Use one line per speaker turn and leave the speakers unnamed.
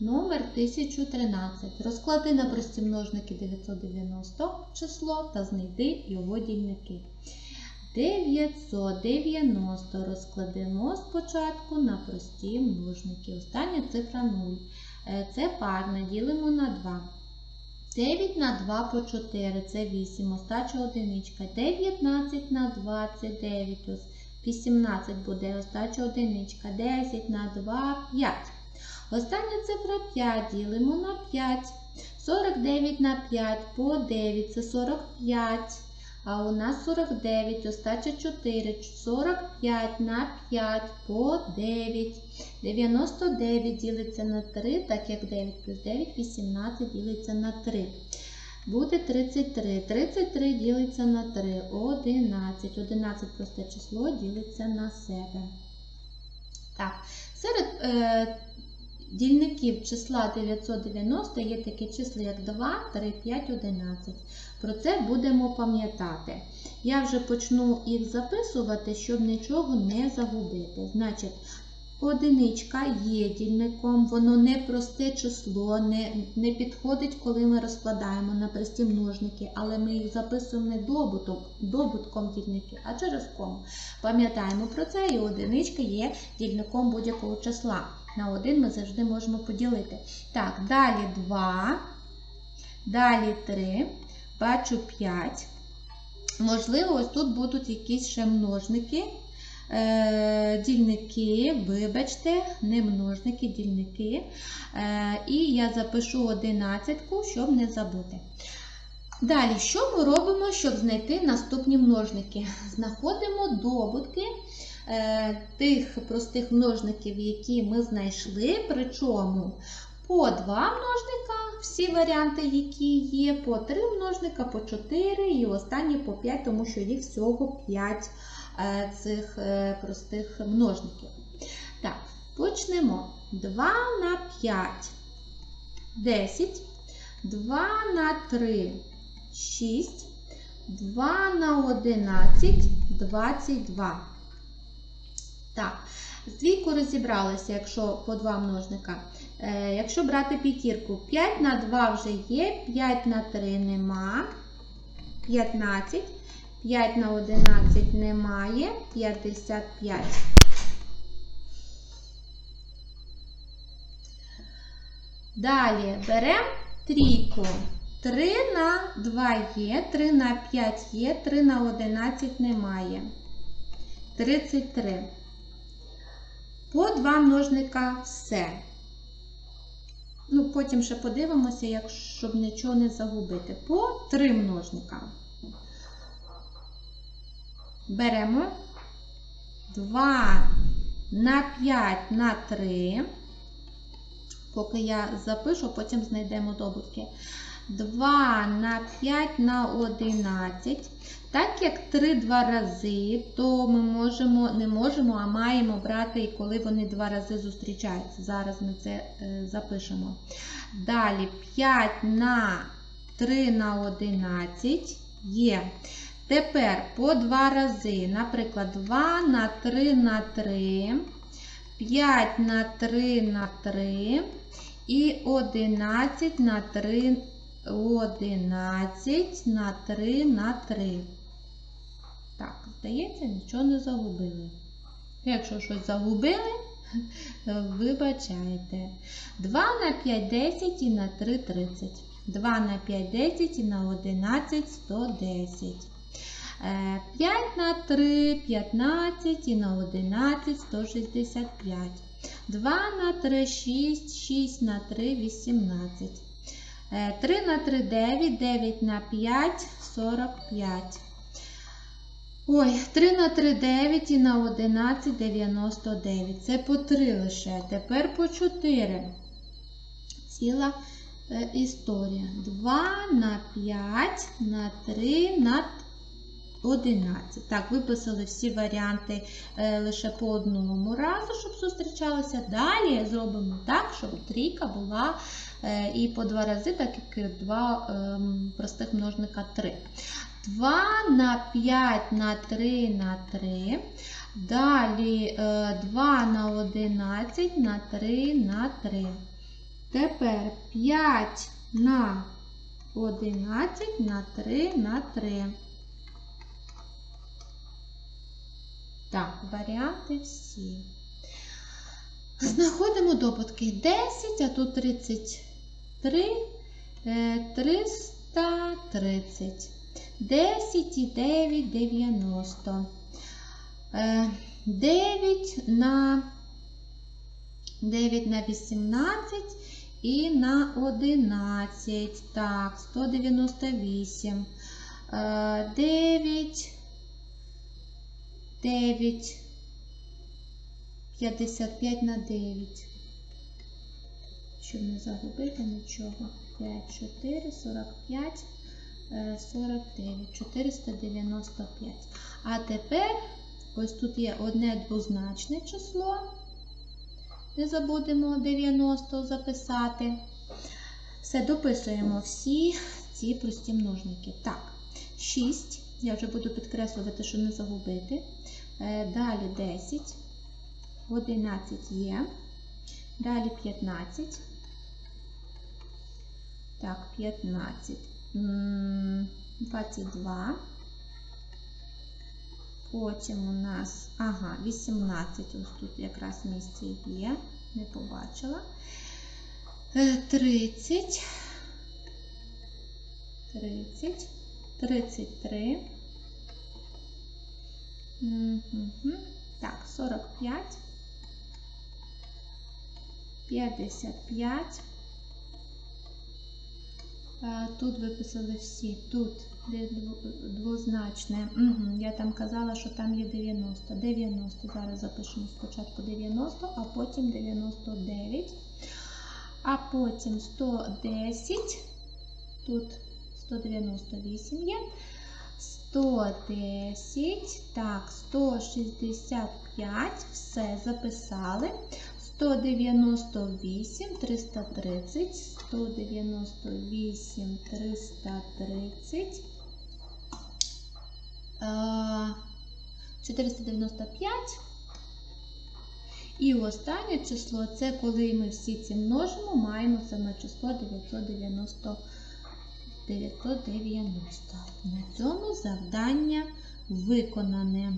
Номер 1013. Розклади на прості множники 990 число та знайди його дільники. 990 розкладемо спочатку на прості множники. Остання цифра 0. Е, Це парна, ділимо на 2. 9 на 2 по 4 це 8, остача одиничка. 19 на 2 це 9, 18 буде остача одиничка. 10 на 2 5. Остання цифра 5 ділимо на 5. 49 на 5 по 9 це 45. А у нас 49, остача 4, 45 на 5 по 9. 99 ділиться на 3, так як 9 плюс 9, 18 ділиться на 3. Буде 33. 33 ділиться на 3, 11. 11 просте число ділиться на себе. Так, серед е, дільників числа 990 є такі числа, як 2, 3, 5, 11. Про це будемо пам'ятати. Я вже почну їх записувати, щоб нічого не загубити. Значить, одиничка є дільником, воно не просте число, не, не підходить, коли ми розкладаємо на прості множники, але ми їх записуємо не добуток, добутком дільників, а через кому. Пам'ятаємо про це, і одиничка є дільником будь-якого числа. На один ми завжди можемо поділити. Так, далі 2, далі 3, бачу 5. Можливо, ось тут будуть якісь ще множники. Е, дільники, вибачте, не множники, дільники. Е, і я запишу 11, щоб не забути. Далі, що ми робимо, щоб знайти наступні множники? Знаходимо добутки тих простих множників, які ми знайшли, причому по 2 множника, всі варіанти, які є, по 3 множника, по 4 і останні по 5, тому що їх всього 5 цих е, простих множників. Так, почнемо. 2 на 5 10, 2 на 3 6, 2 на 11 22. Так, з двійку розібралися, якщо по 2 множника. Е, якщо брати п'ятірку, 5 на 2 вже є, 5 на 3 нема, 15. 5 на 11 немає, 55. Далі беремо трійку. 3 на 2 є, 3 на 5 є, 3 на 11 немає. 33. По 2 множника все. Ну, Потім ще подивимося, як, щоб нічого не загубити. По 3 множника. Беремо 2 на 5 на 3. Поки я запишу, потім знайдемо добутки. 2 на 5 на 11. Так як 3 два рази, то ми можемо, не можемо, а маємо брати, і коли вони два рази зустрічаються. Зараз ми це е, запишемо. Далі 5 на 3 на 11 є. Тепер по два рази, наприклад, 2 на 3 на 3, 5 на 3 на 3 і 11 на 3 11 на 3 на 3. Так, здається, нічого не загубили. Якщо щось загубили, вибачайте. 2 на 5 10 і на 3 30. 2 на 5 10 і на 11 110. 5 на 3 15 і на 11 165. 2 на 3 6, 6 на 3 18. 3 на 3 9, 9 на 5 45. Ой, 3 на 3 9 і на 11 99. Це по 3 лише. Тепер по 4. Ціла е, історія. 2 на 5 на 3 на 11. Так, виписали всі варіанти е, лише по одному разу, щоб зустрічалися. Далі зробимо так, щоб трійка була е, і по два рази, так як два е, простих множника 3. 2 на 5 на 3 на 3. Далі 2 на 11 на 3 на 3. Тепер 5 на 11 на 3 на 3. Так, варіанти всі. Знаходимо добутки 10, а тут 33, е, 330. 10 і 9 90. Е, 9 на 9 на 18 і на 11. Так, 198. Е, 9, 9, 55 на 9. Щоб не загубити нічого. 5, 4, 45, е, 49, 495. А тепер ось тут є одне двозначне число. Не забудемо 90 записати. Все, дописуємо всі ці прості множники. Так, 6. Я вже буду підкреслювати, щоб не загубити. Е, Далі 10. 11 є. Далі 15. Так, 15. М, 22. Потім у нас, ага, 18. Ось тут якраз місце є. Не побачила. Е, 30. 30. 33. Так, 45. 55. Е, Тут виписали всі. Тут де двозначне. Я там казала, що там є 90. 90. Зараз запишемо спочатку 90, а потім 99. А потім 110. Тут 198 є. 110, так, 165, все записали. 198, 330, 198, 330, е, 495. І останнє число це коли ми всі ці множимо, маємо саме число 990. 990. На цьому завдання виконане.